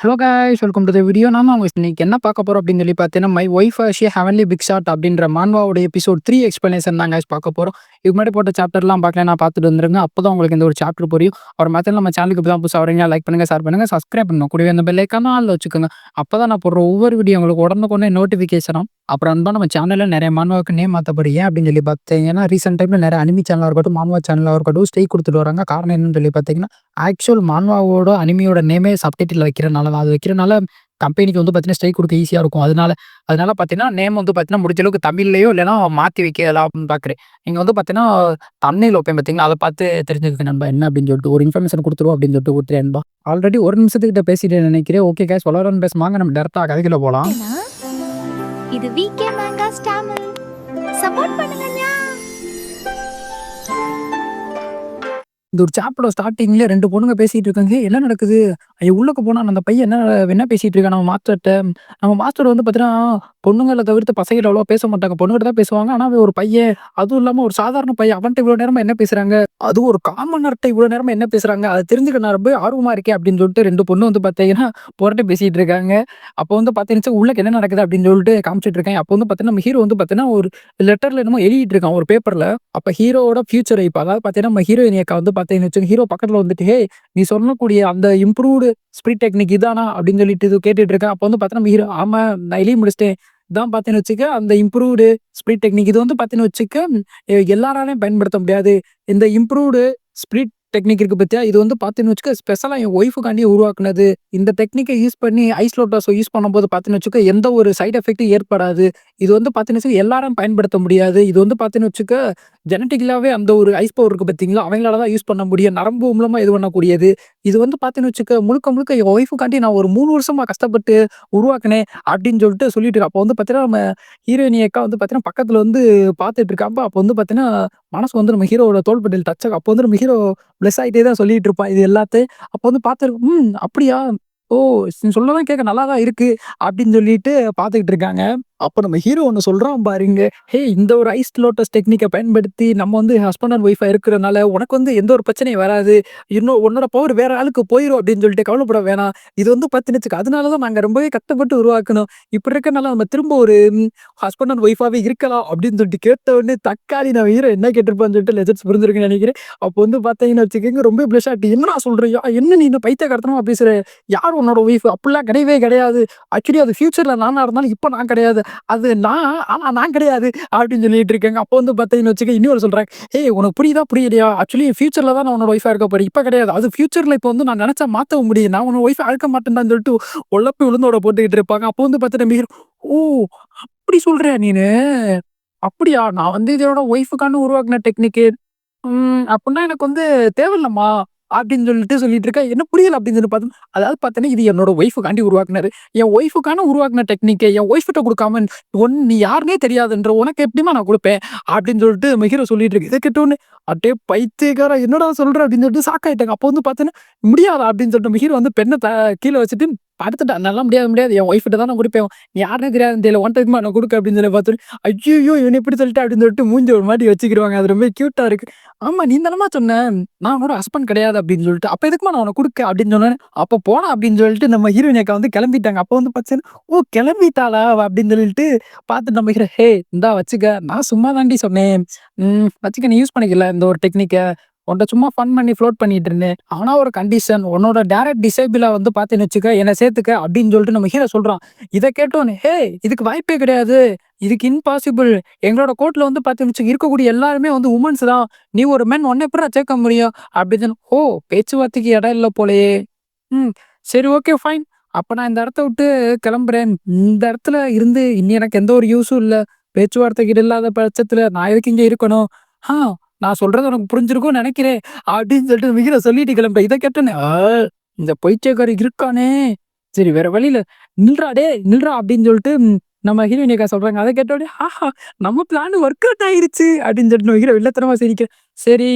Hello guys welcome to the video நான் அவங்க இன்னைக்கு என்ன பார்க்க போகிறோம் அப்படின்னு சொல்லி பார்த்தீங்கன்னா my wife Shay heavenly big shot அப்படின்ற மான்வாவோட எபிசோட் த்ரீ எக்ஸ்பிளேஷன் தான் கைஸ் பார்க்க போகிறோம் இதுக்கு முன்னாடி போட்ட சாப்டர்லாம் பார்க்கல நான் பார்த்துட்டு வந்துருங்க. அப்போ தான் உங்களுக்கு இந்த ஒரு சாப்டர் புரியும். அவர் மற்ற நம்ம சேனலுக்கு இப்போ தான் புதுசாக வரீங்க லைக் பண்ணுங்க ஷேர் பண்ணுங்கள் சப்ஸ்கிரைப் பண்ணணும் கூடவே அந்த பெல்லைக்கான ஆளில் வச்சுக்கோங்க. அப்போ தான் நான் போடுற ஒவ்வொரு வீடியோ உங்களுக்கு உடனுக்குடனே நோட்டிஃபிகேஷனும் அப்புறம் அன்பா நம்ம சேனலில் நிறைய மாணவருக்கு நேம் மாற்றப்படி ஏன் அப்படின்னு சொல்லி பார்த்தீங்கன்னா ரீசெண்ட் டைமில் நிறைய அனிமி சேனலாக இருக்கட்டும் மான்வா சேனலாக இருக்கட்டும் ஸ்டே கொடுத்துட்டு வராங்க. காரணம் என்னன்னு சொல்லி பார்த்தீங்கன்னா ஆக்சுவல் மான்வாவோட அனிமியோட நேமே சப்டைட்டில் வைக்கிறனால தான் அது வைக்கிறனால கம்பெனிக்கு வந்து பார்த்தீங்கன்னா ஸ்ட்ரைக் கொடுக்க ஈஸியாக இருக்கும். அதனால அதனால பார்த்தீங்கன்னா நேம் வந்து பார்த்தீங்கன்னா முடிஞ்ச அளவுக்கு தமிழ்லையோ இல்லைனா மாற்றி வைக்கலாம் அப்படின்னு பார்க்குறேன் நீங்கள் வந்து பார்த்தீங்கன்னா தண்ணியில் வைப்பேன் பார்த்தீங்களா அதை பார்த்து தெரிஞ்சுக்க நண்பா என்ன அப்படின்னு சொல்லிட்டு. ஒரு இன்ஃபர்மேஷன் கொடுத்துருவோம் அப்படின்னு சொல்லிட்டு கொடுத்துருவேன் நண்பா. ஆல்ரெடி ஒரு நிமிஷத்துக்கிட்ட பேசிட்டு நினைக்கிறேன். ஓகே கேஸ் வளரன்னு பேசுவாங்க நம்ம டேரெக்டாக கதைக்குள்ள போகலாம் இது விகே மேங்காஸ் தமிழ் சப்போர்ட் பண்ணுங்கண்ணா இந்த ஒரு சாப்டரோட ஸ்டார்டிங்ல ரெண்டு பொண்ணுங்க பேசிட்டு இருக்காங்க. என்ன நடக்குது? ஐயோ உள்ளக்க போனா அந்த பையன் என்ன என்ன பேசிட்டு இருக்கான்? நம்ம மாஸ்டர்கிட்ட நம்ம மாஸ்டர் வந்து பார்த்தீங்கன்னா பொண்ணுங்களை தவிர்த்து பசங்கிட்ட அவ்வளோ பேச மாட்டாங்க. பொண்ணுகிட்ட தான் பேசுவாங்க ஆனால் ஒரு பையன். அதுவும் இல்லாமல் ஒரு சாதாரண பையன். அவன்கிட்ட இவ்வளோ நேரமாக என்ன பேசுறாங்க? அது ஒரு காமனர்கிட்ட இவ்வளோ நேரமாக என்ன பேசுகிறாங்க அதை தெரிஞ்சுக்க நான் ரொம்ப ஆர்வமாக இருக்கேன் அப்படின்னு சொல்லிட்டு ரெண்டு பொண்ணு வந்து பார்த்தீங்கன்னா புரட்டு பேசிகிட்டு இருக்காங்க. அப்போ வந்து பார்த்தீங்கன்னா உள்ளக்கு என்ன நடக்குது? அப்படின்னு சொல்லிட்டு காமிச்சிட்டு இருக்கேன். அப்போ வந்து பார்த்தீங்கன்னா நம்ம ஹீரோ வந்து பார்த்தீங்கன்னா ஒரு லெட்டரில் என்னமோ எழுதிட்டு இருக்கான் ஒரு பேப்பரில் அப்போ ஹீரோவோட ஃபியூச்சர் இப்போ அதாவது பார்த்தீங்கன்னா நம்ம ஹீரோயின் அக்கா வந்து பார்த்தீங்கன்னு ஹீரோ பக்கத்தில் வந்துட்டு ஹே நீ சொல்லக்கூடிய அந்த இம்ப்ரூவ்டு ஸ்பிரிட் டெக்னிக் இதானா? அப்படின்னு சொல்லிட்டு இது கேட்டுட்டு இருக்கேன். அப்போ வந்து பார்த்தீங்கன்னா நம்ம ஹீரோ ஆமாம் நான் எழுதி முடிச்சிட்டேன். இதான் பார்த்தீங்கன்னு வச்சுக்க அந்த இம்ப்ரூவ்டு ஸ்பிரிட் டெக்னிக் இது வந்து பார்த்தீங்கன்னு வச்சுக்க எல்லாராலையும் பயன்படுத்த முடியாது. இந்த இம்ப்ரூவ்டு ஸ்ப்ரிட் டெக்னிக் இருக்கு பத்தியா? இது வந்து பார்த்தீங்கன்னு வச்சுக்க ஸ்பெஷலாக என் ஒய்ஃபுக்காண்டி உருவாக்குனது. இந்த டெக்னிக்கை யூஸ் பண்ணி ஐஸ் லோட்டாஸ் யூஸ் பண்ணும்போது பார்த்தீங்கன்னு வச்சுக்க எந்த ஒரு சைடு எஃபெக்ட்டும் ஏற்படாது. இது வந்து பார்த்தீங்கன்னு வச்சுக்க எல்லாரும் பயன்படுத்த முடியாது. இது வந்து பார்த்தீங்கன்னு வச்சுக்க ஜெனட்டிக்கலாவே அந்த ஒரு ஐஸ் பவர் இருக்கு பார்த்தீங்களா அவங்களால தான் யூஸ் பண்ண முடியும். நரம்பு மூலமா இது பண்ணக்கூடியது. இது வந்து பார்த்தீங்கன்னு வச்சுக்க முழுக்க முழுக்க என் ஒய்ஃபுக்காண்டி நான் ஒரு மூணு வருஷமா கஷ்டப்பட்டு உருவாக்கினேன் அப்படின்னு சொல்லிட்டு சொல்லிட்டு அப்போ வந்து பார்த்தீங்கன்னா நம்ம ஹீரோயினி அக்கா வந்து பார்த்தீங்கன்னா பக்கத்துல வந்து பார்த்துட்டு இருக்காப்ப. அப்போ வந்து பார்த்தீங்கன்னா மனசு வந்து நம்ம ஹீரோவோட தோள்பட்டியில் டச் அப்போ வந்து நம்ம ஹீரோ பிளஸ் ஆகிட்டே தான் சொல்லிட்டு இருப்பான் இது எல்லாத்தையும் அப்போ வந்து பார்த்துருக்கோம் ம் அப்படியா? ஓ நீ சொல்லலாம் கேட்க நல்லா தான் இருக்குது அப்படின்னு சொல்லிட்டு பார்த்துக்கிட்டு இருக்காங்க. அப்போ நம்ம ஹீரோ ஒன்று சொல்கிறோம் பாருங்க. ஹே இந்த ஒரு ஐஸ் லோட்டஸ் டெக்னிக்கை பயன்படுத்தி நம்ம வந்து ஹஸ்பண்ட் அண்ட் ஒய்ஃபாக இருக்கிறனால உனக்கு வந்து எந்த ஒரு பிரச்சனையும் வராது. இன்னும் உன்னோட பவர் வேற ஆளுக்கு போயிடும் அப்படின்னு சொல்லிட்டு கவலைப்பட வேணாம். இது வந்து பார்த்துன்னு அதனால தான் நாங்கள் ரொம்பவே கஷ்டப்பட்டு உருவாக்கணும். இப்படி இருக்கனால நம்ம திரும்ப ஒரு ஹஸ்பண்ட் அண்ட் ஒய்ஃபாகவே இருக்கலாம் அப்படின்னு சொல்லிட்டு கேட்ட உடனே தக்காளி நான் ஹீரோ என்ன கேட்டிருப்பான்னு சொல்லிட்டு லெஜர்ஸ் புரிஞ்சிருக்குன்னு நினைக்கிறேன். அப்போ வந்து பார்த்தீங்கன்னு வச்சுக்கோங்க ரொம்ப பிளஸ் ஆகிட்டு என்ன சொல்கிறியா என்ன நீ இந்த பைத்திய கடத்தனமா பேசுற? யார் உன்னோட ஒய்ஃப் அப்படிலாம் கிடையவே கிடையாது. ஆக்சுவலி அது ஃபியூச்சரில் நானாக இருந்தாலும் இப்போ நான் கிடையாது. அது நான் ஆனா நான் கிடையாது அப்படின்னு சொல்லிட்டு இருக்காங்க. அப்போ வந்து பார்த்தீங்கன்னு வச்சுக்க இன்னொரு சொல்றாங்க ஏய் உனக்கு புரியுதா? புரியலையா? ஆக்சுவலி ஃபியூச்சரில் தான் நான் உன்னோட ஒய்ஃபாக இருக்க போறேன். இப்போ கிடையாது. அது ஃபியூச்சரில் இப்போ வந்து நான் நினைச்சா மாற்ற முடியும் நான் உன்னோட ஒய்ஃபை அழைக்க மாட்டேன்டான்னு சொல்லிட்டு உழப்பி விழுந்தோட போட்டுக்கிட்டு இருப்பாங்க. அப்போ வந்து பார்த்துட்டு மிக ஓ அப்படி சொல்றியா நீனு. அப்படியா? நான் வந்து இதோட ஒய்ஃபுக்கான உருவாக்குன டெக்னிக்கு அப்படின்னா எனக்கு வந்து தேவையில்லம்மா. அப்படின்னு சொல்லிட்டு சொல்லிட்டு இருக்கா? என்ன புரியல அப்படின்னு சொல்லி பார்த்தோம். அதாவது பார்த்தோன்னா இது என்னோட ஒய்ஃபுக்காண்டி உருவாக்குனாரு. என் ஒய்ஃபுக்கான உருவாக்குன டெக்னிக்கை என் ஒய்ஃப்கிட்ட கொடுக்காம ஒன் நீ யாருனே தெரியாதுன்ற உனக்கு எப்படிமா நான் கொடுப்பேன்? அப்படின்னு சொல்லிட்டு மிகிர சொல்லிட்டு இருக்கு. இதை கேட்டோன்னு அப்படியே பைத்தியக்கார என்னடா சொல்ற? அப்படின்னு சொல்லிட்டு சாக்காயிட்டாங்க அப்போ வந்து பார்த்தோன்னா முடியாதா? அப்படின்னு சொல்லிட்டு மிகிர் வந்து பெண்ணை த கீழே வச்சுட்டு படுத்துட்டா நல்லா முடியாது முடியாது. என் ஒய்ஃப்கிட்ட தான் நான் கொடுப்பேன். நீ யாருன்னு தெரியாது தெரியல ஒன் டைம் நான் கொடுக்க அப்படின்னு சொல்லி பார்த்துட்டு ஐயோ இவன் இப்படி சொல்லிட்டு அப்படின்னு சொல்லிட்டு மூஞ்சி ஒரு மாதிரி வச்சுக்கிடுவாங்க அது ரொம்ப க்யூட்டாக இருக்கு. ஆமா நீ தானமா சொன்னேன் நான் ஒரு ஹஸ்பண்ட் கிடையாது அப்படின்னு சொல்லிட்டு அப்போ எதுக்குமா நான் உனக்கு கொடுக்க அப்படின்னு சொன்னேன். அப்போ போனா அப்படின்னு சொல்லிட்டு நம்ம ஹீரோயின் அக்கா வந்து கிளம்பிட்டாங்க. அப்போ வந்து பார்த்தீங்கன்னா ஓ கிளம்பிட்டாளா அப்படின்னு சொல்லிட்டு பார்த்து நம்ம ஹீரோ ஹே இந்தா வச்சுக்க. நான் சும்மா தாண்டி சொன்னேன் வச்சுக்க நீ யூஸ் பண்ணிக்கல இந்த ஒரு டெக்னிக்கை உன்ட்ட சும்மா ஃபன் பண்ணி ஃப்ளோட் பண்ணிட்டு இருந்தேன். ஆனா ஒரு கண்டிஷன் உன்னோட டேரக்ட் டிசேபிளா வந்து பார்த்தேன்னு வச்சுக்க என்னை சேர்த்துக்க அப்படின்னு சொல்லிட்டு நம்ம ஹீரோ சொல்றான். இதை கேட்டோன்னு ஹே இதுக்கு வாய்ப்பே கிடையாது. இதுக்கு இம்பாசிபிள் எங்களோட கோர்ட்ல வந்து பார்த்தேன்னு வச்சுக்க இருக்கக்கூடிய எல்லாருமே வந்து உமன்ஸ் தான். நீ ஒரு மென் ஒன்னே எப்படா சேர்க்க முடியும்? அப்படின்னு ஓ பேச்சுவார்த்தைக்கு இடம் இல்லை போலயே. ம் சரி ஓகே ஃபைன் அப்ப நான் இந்த இடத்த விட்டு கிளம்புறேன். இந்த இடத்துல இருந்து இனி எனக்கு எந்த ஒரு யூஸும் இல்லை. பேச்சுவார்த்தைக்கு இல்லாத பட்சத்துல நான் எதுக்கு இங்க இருக்கணும்? ஆ நான் சொல்றது உனக்கு புரிஞ்சிருக்கும்னு நினைக்கிறேன் அப்படின்னு சொல்லிட்டு மிகிற சொல்லிட்டு கிளம்புறேன் இதை கேட்டேன்னு "ஆ, இந்த பொய்ச்சேக்காரி இருக்கானே. சரி வேற வழியில நில்றா டே நில்றா அப்படின்னு சொல்லிட்டு நம்ம ஹீரோயினிக்கா சொல்றாங்க. அதை கேட்டோடனே ஆஹா நம்ம பிளான் ஒர்க் அவுட் ஆயிருச்சு அப்படின்னு சொல்லிட்டு நம்ம ஹீரோ வில்லத்தனமா சிரிக்கிறேன் சரி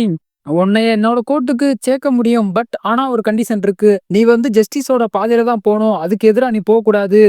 உன்னைய என்னோட கோர்ட்டுக்கு சேர்க்க முடியும் பட் ஆனா ஒரு கண்டிஷன் இருக்கு. நீ வந்து ஜஸ்டிஸோட பாதையில தான் போகணும். அதுக்கு எதிராக நீ போகக்கூடாது.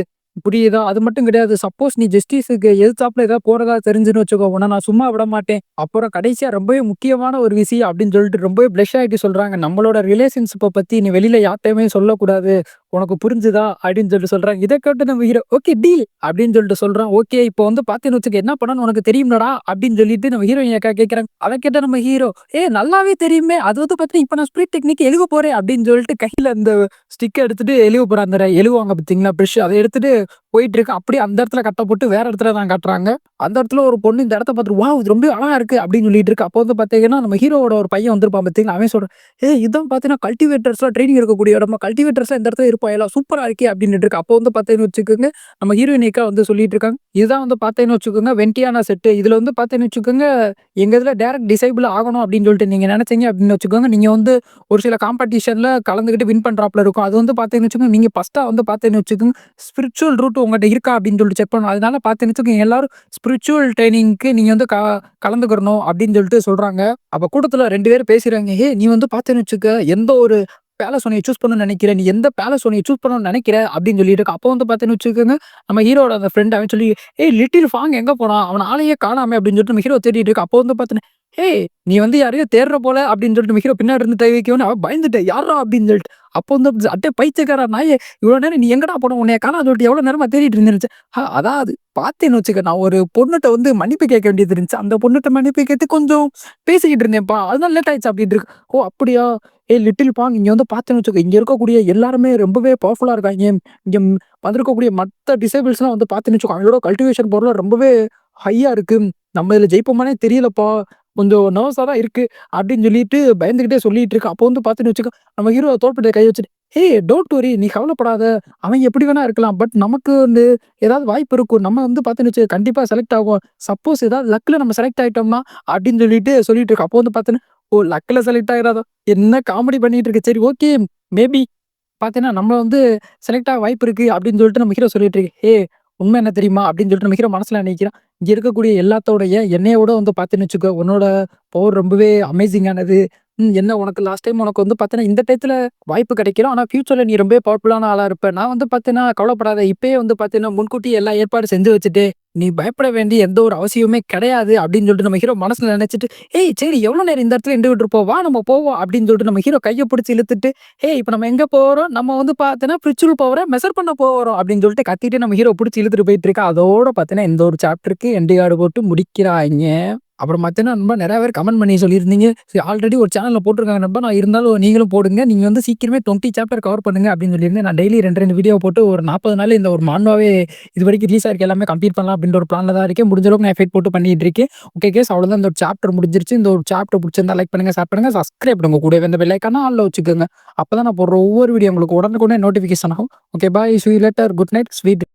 புரியுதா? அது மட்டும் கிடையாது. சப்போஸ் நீ ஜஸ்டிஸுக்கு எதிர்த்தாப்புல ஏதாவது போறதா தெரிஞ்சுன்னு வச்சுக்கோ. உன நான் சும்மா விட மாட்டேன். அப்புறம் கடைசியா ரொம்பவே முக்கியமான ஒரு விஷயம் அப்படின்னு சொல்லிட்டு ரொம்பவே பிளஷ் ஆகிட்டு சொல்றாங்க. நம்மளோட ரிலேஷன்ஷிப்பை பத்தி நீ வெளியில யார்ட்டையுமே சொல்லக்கூடாது. உனக்கு புரிஞ்சுதா அப்படின்னு சொல்லிட்டு சொல்கிறேன் இதை கேட்டு நம்ம ஹீரோ ஓகே டீல் அப்படின்னு சொல்லிட்டு சொல்கிறான் ஓகே இப்போ வந்து பார்த்தீங்கன்னு வச்சுக்க என்ன பண்ணணும் உனக்கு தெரியும்டா அப்படின்னு சொல்லிட்டு நம்ம ஹீரோயின் அக்கா கேட்கறாங்க அதை கேட்ட நம்ம ஹீரோ ஏ நல்லாவே தெரியுமே அது வந்து பார்த்தீங்கன்னா இப்போ நான் ஸ்பிரிட் டெக்னிக் எழுக போகிறேன் அப்படின்னு சொல்லிட்டு கையில் அந்த ஸ்டிக்கை எடுத்துட்டு எழுவ போகிறேன் அந்த எழுவாங்க பார்த்தீங்களா ப்ரெஷ் அதை எடுத்துட்டு போயிட்டு இருக்கு. அப்படியே அந்த இடத்துல கட்ட போட்டு வேற இடத்துல தான் காட்டுறாங்க. அந்த இடத்துல ஒரு பொண்ணு இந்த இடத்த பார்த்துட்டு வா இது ரொம்ப அழகா இருக்கு அப்படின்னு சொல்லிட்டு இருக்கு. அப்போ வந்து பார்த்தீங்கன்னா நம்ம ஹீரோவோட ஒரு பையன் வந்திருப்பான் பார்த்தீங்களா அவன் சொல்றான் ஏ இதான் பார்த்தீங்கன்னா கல்டிவேட்டர்ஸ்லாம் ட்ரைனிங் இருக்கக்கூடிய இடமா? கல்டிவேட்டர்ஸ்லாம் இந்த இடத்துல இருப்போம் எல்லாம் சூப்பராக இருக்கே அப்படின்னு இருக்கு. அப்போ வந்து பார்த்தீங்கன்னு வச்சுக்கோங்க நம்ம ஹீரோயினிக்கா வந்து சொல்லிட்டு இருக்காங்க. இதுதான் வந்து பார்த்தீங்கன்னு வச்சுக்கோங்க வெண்டியானா செட்டு இதில் வந்து பார்த்தீங்கன்னு வச்சுக்கோங்க எங்கள் இதில் டேரக்ட் டிசைபிள் ஆகணும் அப்படின்னு சொல்லிட்டு நீங்கள் நினச்சிங்க அப்படின்னு வச்சுக்கோங்க நீங்கள் வந்து ஒரு சில காம்படிஷனில் கலந்துக்கிட்டு வின் பண்ணுறாப்புல இருக்கும். அது வந்து பார்த்தீங்கன்னு வச்சுக்கோங்க நீங்கள் ஃபஸ்ட்டாக வந்து பார்த்தீங்கன்னு வச்சுக்கோங்க ஸ்பிரிச்சுவல் ரூட் உங்கள்கிட்ட இருக்கா அப்படின்னு சொல்லிட்டு செக் பண்ணணும். அதனால பார்த்தீங்கன்னு வச்சுக்கோங்க எல்லாரும் ஸ்பிரிச்சுவல் ட்ரைனிங்க்கு நீங்கள் வந்து க கலந்துக்கிறணும் அப்படின்னு சொல்லிட்டு சொல்கிறாங்க அப்போ கூட்டத்தில் ரெண்டு பேரும் பேசுகிறாங்க ஏ நீ வந்து பார்த்தேன்னு வச்சுக்க எந்த ஒரு பேலஸ் உனையை சூஸ் பண்ணணும்னு நினைக்கிற நீ எந்த பேலஸ் உனையை சூஸ் பண்ணணும்னு நினைக்கிற அப்படின்னு சொல்லிட்டு இருக்கு. அப்போ வந்து பார்த்தேன்னு வச்சுக்கோங்க நம்ம ஹீரோட அந்த ஃப்ரெண்ட் அவன் சொல்லி ஏய் லிட்டில் ஃபாங் எங்கே போனான் அவன் ஆளையே காணாமே அப்படின்னு சொல்லிட்டு நம்ம ஹீரோ தேடிட்டு இருக்கு அப்போ வந்து பார்த்தேன்னு ஏய் நீ வந்து யாரையோ தேடுற போல அப்படின்னு சொல்லிட்டு மிக்கிற பின்னாடி இருந்து கை வைக்கணும் அவன் பயந்துட்டேன் யாரா அப்படின்னு சொல்லிட்டு. அப்போ வந்து அட்டே பைத்தியக்காரா நாயே இவ்வளோ நேரம் நீ எங்கடா போன? உன்னைய காணா சொல்லிட்டு எவ்வளோ நேரமா தேடிட்டு இருந்துச்சு அதாவது பார்த்தேன்னு வச்சுக்க நான் ஒரு பொண்ணுகிட்ட வந்து மன்னிப்பு கேட்க வேண்டியது இருந்துச்சு. அந்த பொண்ணுகிட்ட மன்னிப்பு கேட்டு கொஞ்சம் பேசிக்கிட்டு இருந்தேன்ப்பா. அதுதான் லேட் ஆயிடுச்சு அப்படின்னு இருக்கு. ஓ அப்படியா? ஏய் லிட்டில் பாங் இங்கே வந்து பார்த்தேன்னு வச்சுக்கோ இங்கே இருக்கக்கூடிய எல்லாருமே ரொம்பவே பவர்ஃபுல்லாக இருக்காங்க. இங்கே வந்திருக்கக்கூடிய மற்ற டிசேபிள்ஸ்லாம் வந்து பார்த்தேன்னு வச்சுக்கோ அவங்களோட கல்டிவேஷன் பொருளாக ரொம்பவே ஹையாக இருக்குது நம்ம இதில் ஜெயிப்போமானே தெரியலப்பா. கொஞ்சம் நர்வஸாக தான் இருக்குது அப்படின்னு சொல்லிட்டு பயந்துக்கிட்டே சொல்லிட்டு இருக்கு. அப்போ வந்து பார்த்துன்னு வச்சுக்கோ நம்ம ஹீரோ தோல்பட்டை கை வச்சுட்டு ஹே டோன்ட் வரி நீ கவலைப்படாத. அவன் எப்படி வேணா இருக்கலாம். பட் நமக்கு வந்து ஏதாவது வாய்ப்பு இருக்கும். நம்ம வந்து பார்த்துன்னு வச்சு கண்டிப்பாக செலக்ட் ஆகும். சப்போஸ் ஏதாவது லக்கில் நம்ம செலக்ட் ஆகிட்டோம்னா அப்படின்னு சொல்லிட்டு சொல்லிட்டு இருக்கு. அப்போ வந்து பார்த்துன்னு ஓ லக்கில் செலக்ட் ஆகிறாதோ என்ன காமெடி பண்ணிட்டு இருக்கு? சரி ஓகே மேபி பார்த்தீங்கன்னா நம்ம வந்து செலக்ட் ஆக வாய்ப்பு இருக்குது அப்படின்னு சொல்லிட்டு நம்ம ஹீரோ சொல்லிட்டு இருக்கு. ஹே உண்மை என்ன தெரியுமா? அப்படின்னு சொல்லிட்டு நம்ம மனசில் மனசுல இங்கே இங்க இருக்கக்கூடிய எல்லாத்தோடைய என்னையோட வந்து பார்த்துன்னு வச்சுக்கோ உன்னோட பவர் ரொம்பவே அமேசிங்கானது என்ன உனக்கு லாஸ்ட் டைம் உனக்கு வந்து பார்த்தீங்கன்னா இந்த டைத்தில் வாய்ப்பு கிடைக்கிறோம் ஆனால் ஃபியூச்சரில் நீ ரொம்ப பவர்ஃபுல்லான ஆளாக இருப்பேன் நான் வந்து பார்த்தீங்கன்னா கவலைப்படாத. இப்பயே வந்து பார்த்தீங்கன்னா முன்கூட்டி எல்லா ஏற்பாடு செஞ்சு வச்சுட்டு நீ பயப்பட வேண்டிய எந்த ஒரு அவசியமே கிடையாது அப்படின்னு சொல்லிட்டு நம்ம ஹீரோ மனசில் நினச்சிட்டு ஏய் சரி எவ்வளோ நேரம் இந்த இடத்துல இண்டு இருப்போம்? வா நம்ம போவோம். அப்படின்னு சொல்லிட்டு நம்ம ஹீரோ கையை பிடிச்சி இழுத்துட்டு ஏய் இப்போ நம்ம எங்கே போகிறோம் நம்ம வந்து பார்த்தீங்கன்னா பிரிச்சுவல் பவரை மெசர் பண்ண போகிறோம் அப்படின்னு சொல்லிட்டு கத்திட்டு நம்ம ஹீரோ பிடிச்சி இழுத்துட்டு போயிட்டு இருக்கா. அதோட பார்த்தீங்கன்னா இந்த ஒரு சாப்டருக்கு எண்டு கார்டு போட்டு முடிக்கிறாங்க அப்புறம் பார்த்தீங்கன்னா நண்பா நிறைய பேர் கமெண்ட் பண்ணி சொல்லியிருந்தீங்க. சரி ஆல்ரெடி ஒரு சேனலில் போட்டிருக்காங்க நண்பா. நான் இருந்தாலும் நீங்களும் போடுங்க. நீங்கள் வந்து சீக்கிரமே டுவெண்ட்டி சாப்டர் கவர் பண்ணுங்க அப்படின்னு சொல்லியிருந்தேன். நான் டெய்லி ரெண்டு ரெண்டு வீடியோ போட்டு ஒரு நாற்பது நாள் இந்த ஒரு மான்வாவே இது வரைக்கும் ரிலீஸ் ஆகிருக்கு எல்லாமே கம்ப்ளீட் பண்ணலாம் அப்படின்ற ஒரு பிளானில் தான் இருக்கேன். முடிஞ்ச அளவுக்கு நான் எஃபெக்ட் போட்டு பண்ணிட்டு இருக்கேன். ஓகே கேஸ் அவ்வளோதான் இந்த ஒரு சாப்டர் முடிஞ்சிருச்சு. இந்த ஒரு சாப்டர் பிடிச்சிருந்தா லைக் பண்ணுங்க ஷேர் பண்ணுங்க சப்ஸ்கிரைப் பண்ணுங்க. கூட இந்த பெல்லைக்கான ஆளில் வச்சுக்கோங்க. அப்போ தான் நான் போடுற ஒவ்வொரு வீடியோ உங்களுக்கு உடனுக்குடனே நோட்டிஃபிகேஷன் ஆகும். Okay bye ஸ்வீ later good night sweet